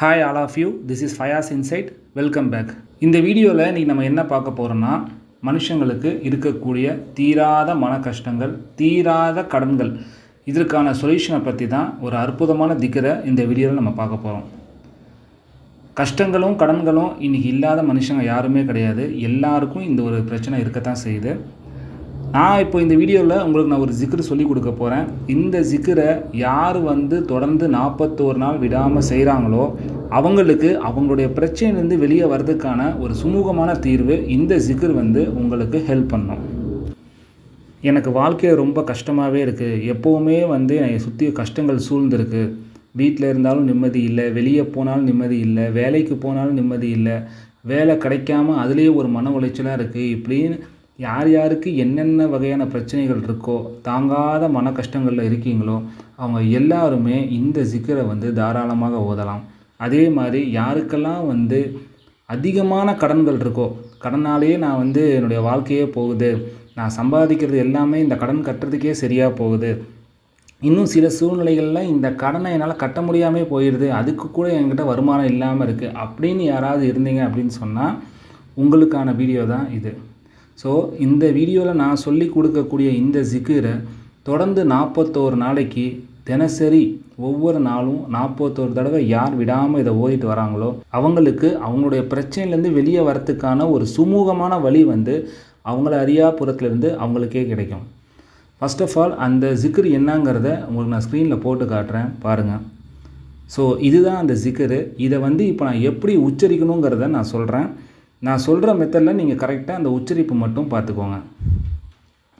Hi all of you this is Fayaz insight welcome back இந்த வீடியோவில் இன்றைக்கி நம்ம என்ன பார்க்க போகிறோன்னா மனுஷங்களுக்கு இருக்கக்கூடிய தீராத மன கஷ்டங்கள் தீராத கடன்கள். இதற்கான சொல்யூஷனை பற்றி தான் ஒரு அற்புதமான திக்கரை இந்த வீடியோவில் நம்ம பார்க்க போகிறோம் கஷ்டங்களும் கடன்களும் இன்றைக்கி இல்லாத மனுஷங்க யாருமே கிடையாது. எல்லாருக்கும் இந்த ஒரு பிரச்சனை இருக்கத்தான் செய்யுது. நான் இப்போ இந்த வீடியோவில் உங்களுக்கு நான் ஒரு ஜிக்ரு சொல்லி கொடுக்க போகிறேன் இந்த ஜிக்கரை யார் வந்து தொடர்ந்து நாற்பத்தோரு நாள் விடாமல் செய்கிறாங்களோ அவங்களுக்கு அவங்களுடைய பிரச்சனையிலேருந்து வெளியே வர்றதுக்கான ஒரு சுமூகமான தீர்வு இந்த ஜிக்கர் வந்து உங்களுக்கு ஹெல்ப் பண்ணும். எனக்கு வாழ்க்கையில் ரொம்ப கஷ்டமாகவே இருக்குது எப்போவுமே வந்து என்னை சுற்றி கஷ்டங்கள் சூழ்ந்திருக்கு. வீட்டில் இருந்தாலும் நிம்மதி இல்லை வெளியே போனாலும் நிம்மதி இல்லை வேலைக்கு போனாலும் நிம்மதி இல்லை வேலை கிடைக்காம அதுலேயே ஒரு மன உளைச்சலாக இருக்குது இப்படின்னு யார் யாருக்கு என்னென்ன வகையான பிரச்சனைகள் இருக்கோ தாங்காத மன கஷ்டங்களில் இருக்கீங்களோ அவங்க எல்லாருமே இந்த ஜிக்கரை வந்து தாராளமாக ஓதலாம். அதே மாதிரி யாருக்கெல்லாம் வந்து அதிகமான கடன்கள் இருக்கோ கடனாலேயே நான் வந்து என்னுடைய வாழ்க்கையே போகுது நான் சம்பாதிக்கிறது எல்லாமே இந்த கடன் கட்டுறதுக்கே சரியாக போகுது. இன்னும் சில சூழ்நிலைகளில் இந்த கடனை என்னால் கட்ட முடியாமல் போயிடுது அதுக்கு கூட என்கிட்ட வருமானம் இல்லாமல் இருக்குது அப்படின்னு யாராவது இருந்தீங்க அப்படின்னு சொன்னால் உங்களுக்கான வீடியோ தான் இது. ஸோ இந்த வீடியோவில் நான் சொல்லி கொடுக்கக்கூடிய இந்த ஜிக்கிரை தொடர்ந்து நாற்பத்தோரு நாளைக்கு தினசரி ஒவ்வொரு நாளும் நாற்பத்தோரு தடவை யார் விடாமல் இதை ஓதிட்டு வராங்களோ அவங்களுக்கு அவங்களுடைய பிரச்சனையிலேருந்து வெளியே வரத்துக்கான ஒரு சுமூகமான வழி வந்து அவங்கள அறியாப்புறத்துலேருந்து அவங்களுக்கே கிடைக்கும். ஃபஸ்ட் ஆஃப் ஆல் அந்த ஜிக்கர் என்னங்கிறத உங்களுக்கு நான் ஸ்க்ரீனில் போட்டு காட்டுறேன். பாருங்கள் ஸோ இதுதான் அந்த ஜிக்கரு இதை வந்து இப்போ நான் எப்படி உச்சரிக்கணுங்கிறத நான் சொல்கிறேன் நான் சொல்கிற மெத்தடில் நீங்கள் கரெக்டாக அந்த உச்சரிப்பு மட்டும் பார்த்துக்கோங்க.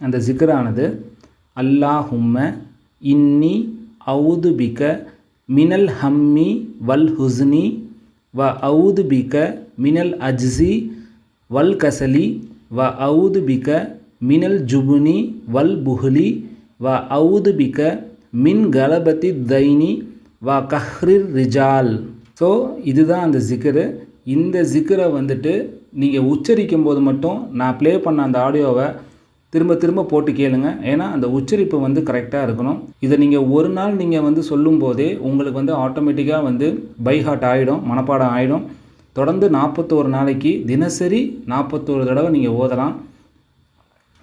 அந்த ஜிக்கரானது அல்லாஹும்ம இன்னி அவுது பிக மினல் ஹம்மி வல் ஹுஸ்னி வ அவுது பிக மினல் அஜ்ஸி வல் கசலி வ அவுது பிக மினல் ஜுபுனி வல் புஹ்லி வ அவுது பிக மின் கலபதி தைனி வ கஹ்ரிர் ரிஜால். ஸோ இதுதான் அந்த ஜிக்கரு இந்த ஜிக்கரை வந்துட்டு நீங்கள் உச்சரிக்கும் போது மட்டும் நான் ப்ளே பண்ண அந்த ஆடியோவை திரும்ப திரும்ப போட்டு கேளுங்க. ஏன்னா அந்த உச்சரிப்பு வந்து கரெக்டாக இருக்கணும். இதை நீங்கள் ஒரு நாள் நீங்கள் வந்து சொல்லும் போதே உங்களுக்கு வந்து ஆட்டோமேட்டிக்காக வந்து பைஹார்ட் ஆகிடும் மனப்பாடம் ஆகிடும் தொடர்ந்து நாற்பத்தோரு நாளைக்கு தினசரி நாற்பத்தோரு தடவை நீங்கள் ஓதலாம்.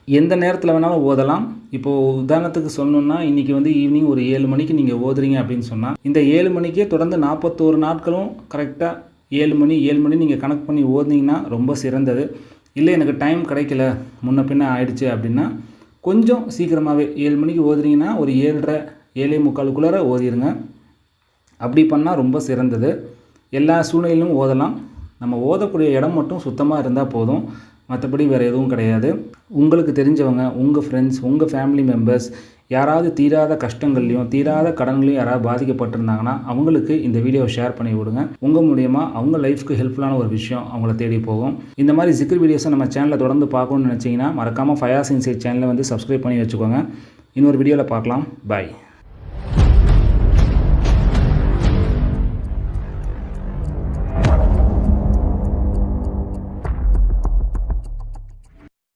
எந்த நேரத்தில் வேணாலும் ஓதலாம். இப்போது உதாரணத்துக்கு சொல்லணுன்னா இன்றைக்கி வந்து ஈவினிங் ஒரு ஏழு மணிக்கு நீங்கள் ஓதுறீங்க அப்படின்னு சொன்னால் இந்த ஏழு மணிக்கே தொடர்ந்து நாற்பத்தோரு நாட்களும் கரெக்டாக ஏழு மணி ஏழு மணி நீங்கள் கணக்கு பண்ணி ஓதுனீங்கன்னா ரொம்ப சிறந்தது. இல்லை எனக்கு டைம் கிடைக்கல. முன்ன பின்ன ஆயிடுச்சு அப்படின்னா கொஞ்சம் சீக்கிரமாகவே ஏழு மணிக்கு ஓதுனீங்கன்னா ஒரு ஏழரை ஏழே முக்காலுக்குள்ளார ஓதிடுங்க அப்படி பண்ணால் ரொம்ப சிறந்தது. எல்லா சூழ்நிலையிலும் ஓதலாம். நம்ம ஓதக்கூடிய இடம் மட்டும் சுத்தமாக இருந்தால் போதும். மற்றபடி வேறு எதுவும் கிடையாது. உங்களுக்கு தெரிஞ்சவங்க உங்கள் ஃப்ரெண்ட்ஸ் உங்கள் ஃபேமிலி மெம்பர்ஸ் யாராவது தீராத கஷ்டங்கள்லையும் தீராத கடன்களையும் யாராவது பாதிக்கப்பட்டிருந்தாங்கன்னா அவங்களுக்கு இந்த வீடியோவை ஷேர் பண்ணி விடுங்க. உங்கள் மூலியமாக அவங்க லைஃப்க்கு ஹெல்ப்ஃபுல்லான ஒரு விஷயம் அவங்கள தேடி போகும். இந்த மாதிரி ஜிக்கர் வீடியோஸை நம்ம சேனலில் தொடர்ந்து பார்க்கணும்னு நினச்சிங்கன்னா மறக்காமல் ஃபயாஸ் இன்சைட் சேனலை வந்து சப்ஸ்கிரைப் பண்ணி வச்சுக்கோங்க. இன்னொரு வீடியோவில் பார்க்கலாம். பாய்